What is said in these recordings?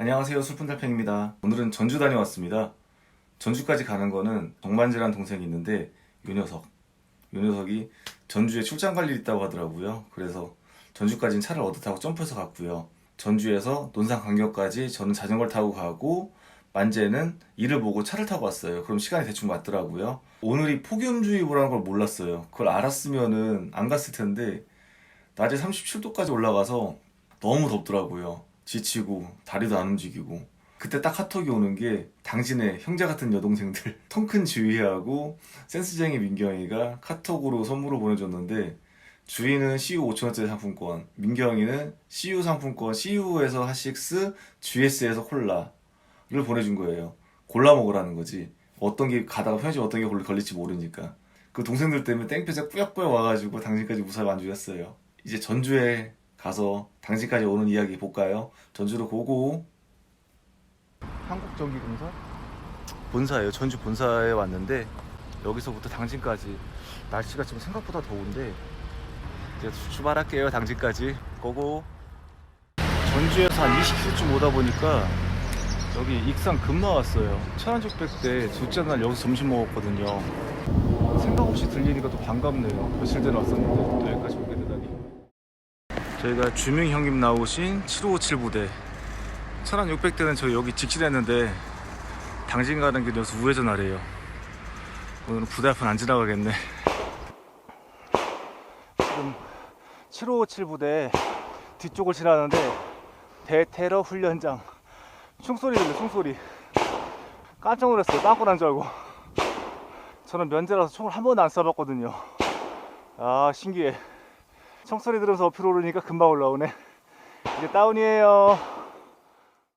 안녕하세요 슬픈 달팽입니다. 오늘은 전주 다녀왔습니다. 전주까지 가는 거는 정만지라는 동생이 있는데 요 녀석. 요 녀석이 전주에 출장 갈 일 있다고 하더라고요. 그래서 전주까지는 차를 얻어 타고 점프해서 갔고요. 전주에서 논산 강역까지 저는 자전거를 타고 가고 만재는 일을 보고 차를 타고 왔어요. 그럼 시간이 대충 맞더라고요. 오늘이 폭염주의보라는 걸 몰랐어요. 그걸 알았으면은 안 갔을 텐데 낮에 37도까지 올라가서 너무 덥더라고요. 지치고 다리도 안 움직이고. 그때 딱 카톡이 오는 게 당신의 형제 같은 여동생들 통큰 주희하고 센스쟁이 민경이가 카톡으로 선물을 보내줬는데 주희는 CU 5천원짜리 상품권 민경이는 CU 상품권 CU에서 핫식스 GS에서 콜라를 보내준 거예요. 골라 먹으라는 거지. 어떤 게 가다가 편의점 어떤 게 걸릴지 모르니까. 그 동생들 때문에 땡볕에 꾸역꾸역 와가지고 당신까지 무사히 완주했어요. 이제 전주에 가서 당신까지 오는 이야기 볼까요? 전주로 고고. 한국전기 공사 본사예요. 전주 본사에 왔는데 여기서부터 당진까지 날씨가 지금 생각보다 더운데 이제 출발할게요. 당진까지 고고. 전주에서 한 20km쯤 오다 보니까 여기 익산 금 나 왔어요. 1600대 둘째 날 여기서 점심 먹었거든요. 생각 없이 들리니까 또 반갑네요. 며칠 전에 왔었는데 또 여기까지. 저희가 주명 형님 나오신 7557 부대. 1600대는 저희 여기 직진했는데 당진 가는 길이어서 우회전 하래요. 오늘은 부대 앞은 안 지나가겠네. 지금 7557 부대 뒤쪽을 지나는데 대테러 훈련장. 총소리 들려 총소리. 깜짝 놀랐어요. 빵꾸 난 줄 알고. 저는 면제라서 총을 한 번도 안 쏴봤거든요. 아 신기해 총소리 들으면서 어필 오르니까 금방 올라오네. 이제 다운이에요.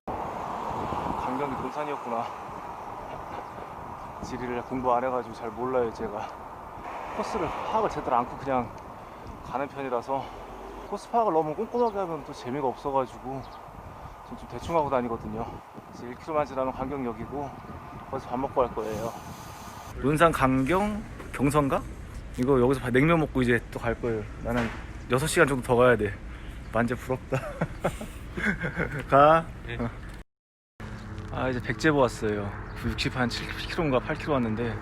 강경이 동산이었구나. 지리를 공부 안 해가지고 잘 몰라요, 제가. 코스를 파악을 제대로 않고 그냥 가는 편이라서 코스 파악을 너무 꼼꼼하게 하면 또 재미가 없어가지고 좀, 좀 대충 하고 다니거든요. 이제 1km만 지나면 강경역이고 거기서 밥 먹고 갈 거예요. 논산 강경 경선가? 이거 여기서 밥- 냉면 먹고 이제 또 갈 거예요. 나는 6시간 정도 더 가야 돼. 만재 부럽다. 가. 어. 아, 이제 백제보 왔어요. 60, 한 7km인가 8km 왔는데,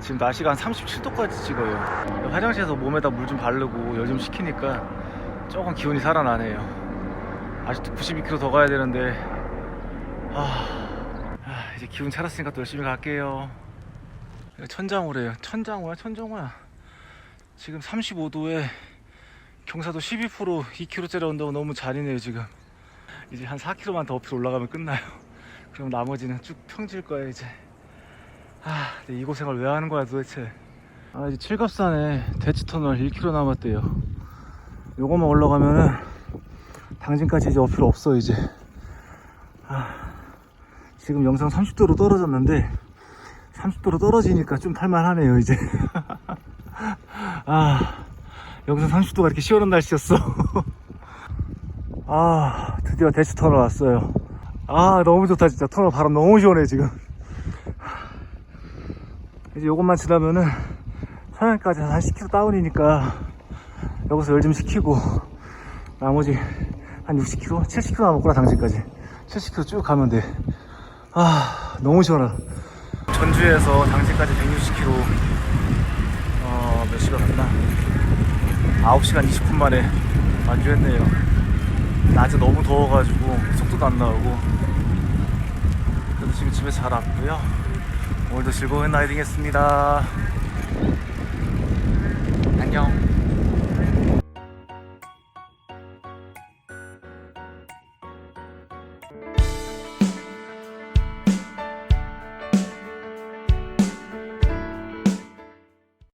지금 날씨가 한 37도까지 찍어요. 화장실에서 몸에다 물 좀 바르고 열 좀 식히니까 조금 기운이 살아나네요. 아직도 92km 더 가야 되는데, 아, 아, 이제 기운 차렸으니까 또 열심히 갈게요. 천장호래요. 천장호야, 천정호야. 지금 35도에 경사도 12% 2km짜리 온다고 너무 잔인해요 지금. 이제 한 4km만 더 어필 올라가면 끝나요. 그럼 나머지는 쭉 평질 거예요 이제. 아 이 고생을 왜 하는 거야 도대체. 아 이제 칠갑산에 대치터널 1km 남았대요. 요거만 올라가면은 당진까지 이제 어필 없어 이제. 아 지금 영상 30도로 떨어졌는데 30도로 떨어지니까 좀 탈만하네요 이제. 아 여기서 30도가 이렇게 시원한 날씨였어. 아 드디어 대치 터널 왔어요. 아 너무 좋다 진짜. 터널 바람 너무 시원해 지금. 이제 요것만 지나면은 서양까지 한 10km 다운이니까 여기서 열 좀 식히고 나머지 한 60km? 70km 남았구나 당진까지. 70km 쭉 가면 돼아 너무 시원하다. 전주에서 당진까지 160km 어, 몇 시간 갔나? 9시간 20분 만에 완주했네요. 낮에 너무 더워가지고 속도도 안 나오고. 그래도 지금 집에 잘 왔고요. 오늘도 즐거운 라이딩 했습니다. 안녕.